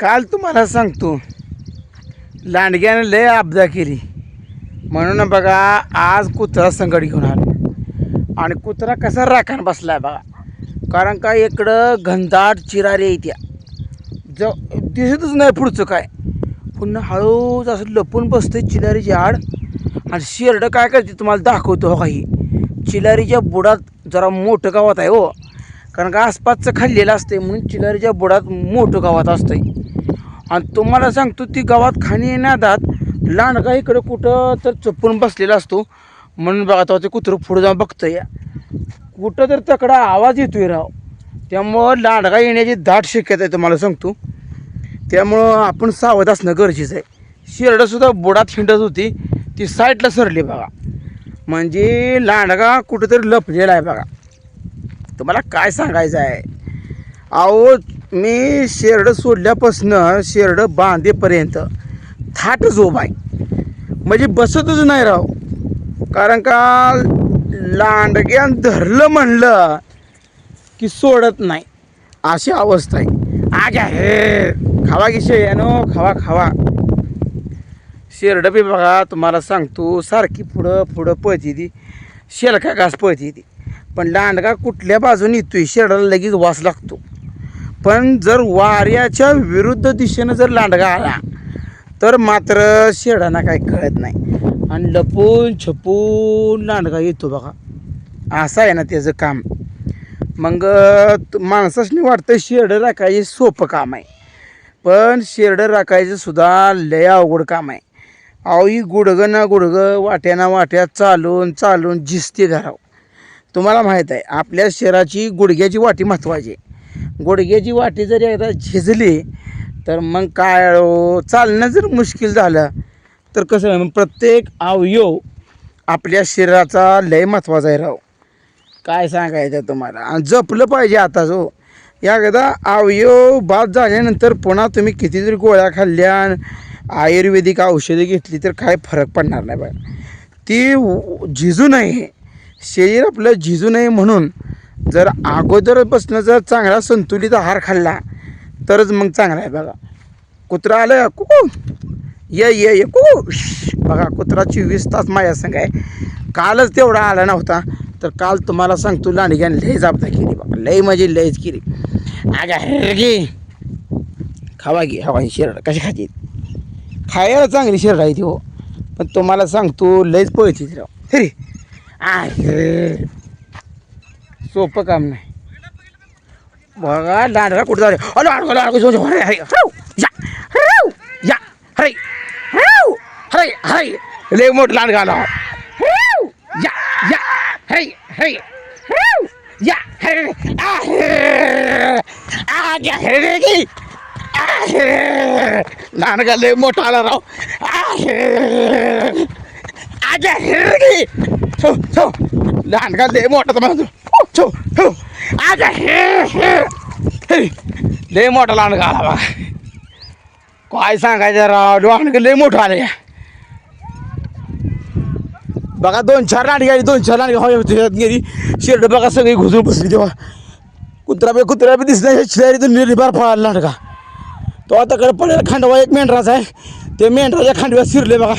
काल तुम्हाला सांगतो लांडग्यानं लय आपदा केली. म्हणून बघा आज कुत्रा संकट घेऊन आलो. आणि कुत्रा कसा राखान बसलाय बघा. कारण का इकडं घनदाट चिरारे येत्या ज दिसतच नाही पुढचं काय. पुन्हा हळूच असं लपून बसतं चिलारीची आड आणि शेरडं काय करते तुम्हाला दाखवतो हो. काही चिलारीच्या बुडात जरा मोठं गावात आहे हो. कारण का आसपासचं खाल्लेलं असते म्हणून चिलारीच्या बुडात मोठं गावात असतंय. आणि तुम्हाला सांगतो ती गावात खाणी येण्यादात लांडगा इकडं कुठं तर चपून बसलेला असतो. म्हणून बघा तेव्हा ते कुत्रं पुढं जाऊन बघतं या कुठं तर तकडा आवाज येतोय राव. त्यामुळं लांडगा येण्याची दाट शक्यता आहे तुम्हाला सांगतो. त्यामुळं आपण सावध असणं गरजेचं आहे. शिरडंसुद्धा बुडात हिंडत होती. ती साईडला सरली बघा. म्हणजे लांडगा कुठंतरी लपलेला आहे बघा. तुम्हाला काय सांगायचं आहे? अहो मी शेरडं सोडल्यापासनं शेरडं बांधेपर्यंत थाट उभा आहे. म्हणजे बसतच नाही राव. कारण का लांडग्यान धरलं म्हणलं की सोडत नाही. अशी अवस्था आहे. आग्या हे खावा की शेयानो खावा खावा. शेरडं बी बघा तुम्हाला सांगतो सारखी पुढं पुढं पळती ती. शेलका घास पळती ती. पण लांडगा कुठल्या बाजूने येतोय शेरडाला लगेच वास लागतो. पण जर वाऱ्याच्या विरुद्ध दिशेनं जर लांडगा आला तर मात्र शेडांना काही कळत नाही. आणि लपून छपून लांडगा येतो बघा. असं आहे ना त्याचं काम. मग माणसासनी वाटतं शेरडं राखायचं सोपं काम आहे. पण शेरडं राखायचं सुद्धा लय अवघड काम आहे. अहो ही गुडगं ना गुडगं वाट्याना वाट्या चालून चालून जिस्ते धराव तुम्हाला माहीत आहे आपल्या शहराची गुडघ्याची वाटी महत्त्वाची आहे. गुडघ्याची वाटी जर एकदा झिजली तर मग काय हो, चालणं जर मुश्किल झालं तर कसं आहे मग प्रत्येक अवयव आपल्या शरीराचा लय महत्त्वाचा आहे राव. काय सांगायचं तुम्हाला? आणि जपलं पाहिजे आता जो हो. एकदा अवयव बाद झाल्यानंतर पुन्हा तुम्ही कितीतरी गोळ्या खाल्ल्या आयुर्वेदिक औषधे घेतली तर काय फरक पडणार नाही बघा. ती झिजू नये. शरीर आपलं झिजू नये म्हणून जर अगोदरपासून जर चांगला संतुलित आहार खाल्ला तरच मग चांगला आहे बघा. कुत्रा आलं कुकू ये ये ये बघा कुत्रा चोवीस तास माझ्या संग आहे. कालच तेवढा आला नव्हता तर काल तुम्हाला सांगतो लांडग्याने लय जाबता केली बघा. लय म्हणजे लयच केली. आगा हे खावा गे हवा ही शिरड. कशी खाती? खायला चांगली शिरड आहे ती हो. पण तुम्हाला सांगतो लयच पळती राव. तरी आहे सोपं काम नाही. बघा लांडगा कुठं झाले? अलो लांडगा लांडगा सोच हरे हरे हरव या हरव या हरे हरव हरे हरे लय मोठ लांडगा घाला हरव या या हरे हरे हरव या हरे आहे आ या की लांडगा लय मोठा आला राव. आज आजा हरे की छो छो लांडगा लय मोठा तुम्हाला आजा हे. हे. लय मोठा लांडगा आला बा. काय सांगायचं राव लांडगा लय मोठं आलं बघा दोन चार लांडगी आली दोन चार लांडगी हवे त्याच्यात गेली. शेरड बघा सगळी घुसून बसली तेव्हा. कुत्रा बी कुत्रा बी दिसला शिरारीतून निर्बार पळाला लांडगा तो आता कडे पडेल खांडवा एक मेंढराचा आहे. ते मेंढराच्या खांडव्यात शिरले बघा.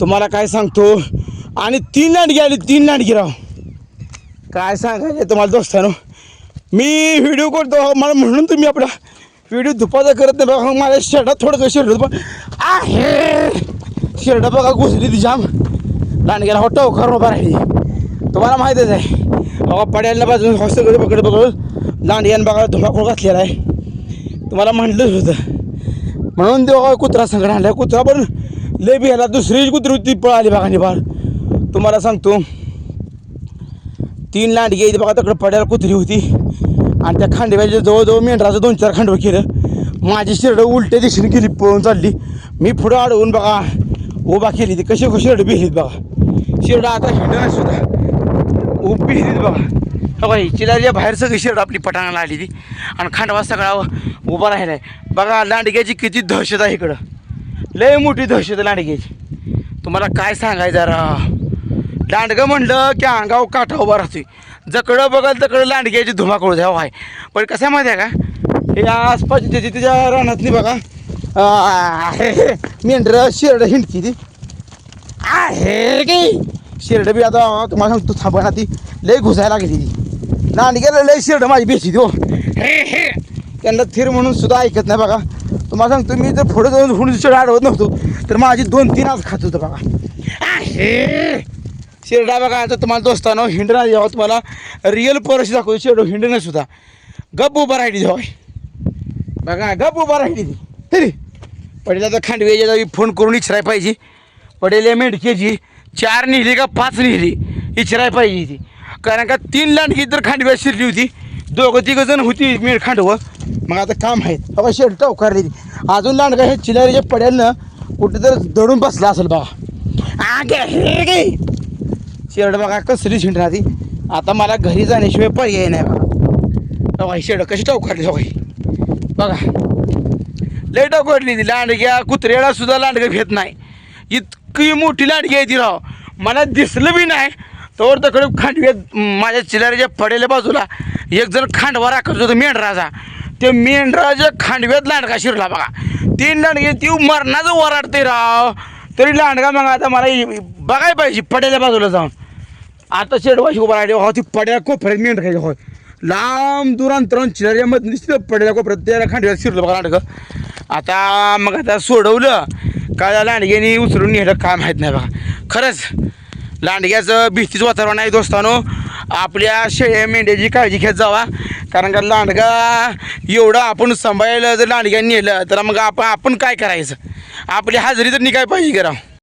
तुम्हाला काय सांगतो? आणि तीन लांडगी आली तीन लांडगी राव. काय सांगायचं तुम्हाला दोस्तानो? मी व्हिडिओ करतो हो, मला म्हणून तुम्ही आपला व्हिडिओ धुपाचा करत नाही बघा. हो, माझ्या शर्टात थोडंसं थोडं शिरड बघ आहे! शर्ट बघा घुसली ती जाम. लांडग्याला हो टवकार उभा राहिली. तुम्हाला माहीतच आहे. बघा पड्याला बाजून हॉस्टेलकडे पकड पकडून लांडग्यानं बघा धुमाकूळ घातलेला आहे. तुम्हाला म्हटलंच होतं. म्हणून तेव्हा कुत्रा संकट आणला कुत्रा पण लय बिहाला दुसरी कुत्री होती पळाली बघा निभार तुम्हाला सांगतो. तीन लांडगी इथे बघा तिकडं पड्याला कुत्री होती. आणि त्या खांडव्याच्या जवळजवळ मेंढराचं दोन चार खांडवं केलं. माझी शिरडं उलट्या दिशेने गेली पळून चालली. मी पुढं अडवून बघा उभा केली ती. कशी शिरड शिरडं बिहलीत बघा. शिरडं आता हिंडणं सुद्धा उभी बिहलीत बघा. हो चिलारीच्या बाहेर सगळी शिरड आपली पटाणाला आली ती. आणि खांडवा सगळा उभा राहिला आहे बघा लांडग्याची किती दहशत आहे इकडं. लय मोठी दहशत आहे लांडग्याची. तुम्हाला काय सांगायचं जरा? लांडगं म्हणलं की अंगाव काठा उभा राहतोय. जकडं बघाल तकडं लांडग्याची धुमाकूळ द्यावं आहे पण कसं आहे माहिती आहे का? हे आसपासची त्याची तिच्या रानातली बघा मेंढरं शेरड हिंडकी ती. आहे की? शिरडं बी आता तुम्हाला सांगतो थांबा ना ती. लय घुसायला लागली ती. लांडग्याला लय शिरडं माझी बेची ती हो. त्यांना थिर म्हणून सुद्धा ऐकत नाही बघा. तुम्हाला सांगतो मी जर पुढे जाऊन हुंड शेड अडवत नव्हतो तर माझी दोन तीन आज खात होतं बघा. आहे. शेरडा बघा आता तुम्हाला दोस्तानो हिंडणा जेव्हा तुम्हाला रिअल परशी दाखवतो शेरडो हिंडणं सुद्धा. गप उभा राहिली जेव्हा. बघा गप उभा राहिली तरी. पडेल आता खांडवेच्या जाऊ फोन करून इचराय पाहिजे. पडेल मेंढकेची. चार निघली का पाच निघली इचराय पाहिजे ती. कारण का तीन लांडकी तर खांडव्या शिरली होती. दोघं तिघं जण होती मेळ खांडवं. मग आता काम आहेत. बाबा शेड टवकारली ती. अजून लांडका हे चिलारीच्या पड्याल ना कुठे तर दडून बसला असेल बघा आगे. हे शेरड बघा कसली शिंड ती आता मला घरी जाण्याशिवाय पर्याय नाही बघा. बघा ही शेरड कशी टवकारली हो बघा बघा. लय टवकारली ती लांडग्या कुत्र्याला सुद्धा लांडगं घेत नाही. इतकी मोठी लांडगी आहे ती राव. मला दिसलं बी नाही. तोवर तकडे खांडव्यात माझ्या चिलाऱ्याच्या पडेल्या बाजूला एक जण खांडवा राखत होतं मेंढराचा ते मेंढराच्या खांडव्यात लांडगा शिरला बघा. तीन लांडगे ती मरणाचं वराडते राव. तरी लांडगा मग आता मला बघायला पाहिजे पडेल्या बाजूला जाऊन. आता शेडवाशी उभा राहिले हो ती पड्या कोपऱ्यात मेंढ खायची होय. लांब दुरांतरण चिराऱ्यामध्ये निश्चित पड्याला कोपऱ्यात त्याला खांडव्यात शिरलं बघा लांडगं. आता मग आता सोडवलं का लांडग्याने उचलून नेलं काय माहीत नाही बघा. खरंच लांडग्याचं भीतीच वातावरण आहे दोस्तानो. आपल्या शेळ्या मेंढ्याची काळजी घेत जावा. कारण का लांडगा एवढं आपण सांभाळलं जर लांडग्याने नेलं तर मग आपण आपण काय करायचं? आपली हाजरी तर निघाय पाहिजे करावं